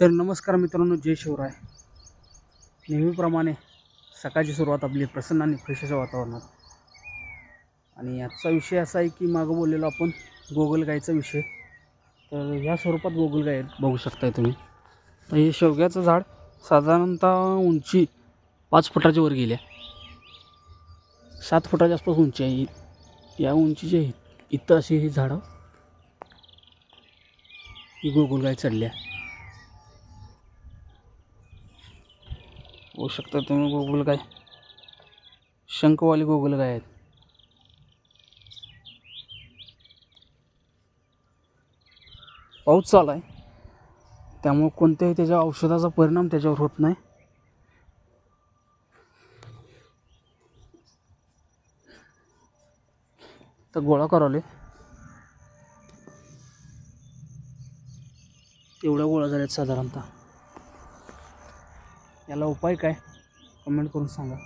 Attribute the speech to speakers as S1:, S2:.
S1: तर नमस्कार मित्रांनो जय शिवराय. नेहमीप्रमाणे सकाळची सुरुवात आपली प्रसन्न आणि फ्रेशच्या वातावरणात. आणि आजचा विषय असा आहे की मागं बोललेलो आपण गोगलगाईचा विषय. तर ह्या स्वरूपात गोगलगाय आहेत बघू शकताय तुम्ही. तर हे शेवग्याचं झाड साधारणतः उंची पाच फुटाच्या वर गेली आहे. सात फुटाच्या आसपास उंची आहे. या उंचीचे इथं अशी ही झाडं ही गोगलगाय चढल्या होऊ शकता तुम्ही गोगल काय. शंखवाली गुगल काय आहेत. पाऊस चालू आहे. त्यामुळं कोणत्याही त्याच्या औषधाचा परिणाम त्याच्यावर होत नाही. तर गोळा करावले एवढ्या गोळा झाल्यात साधारणतः. याला उपाय काय? कमेंट करून सांगा.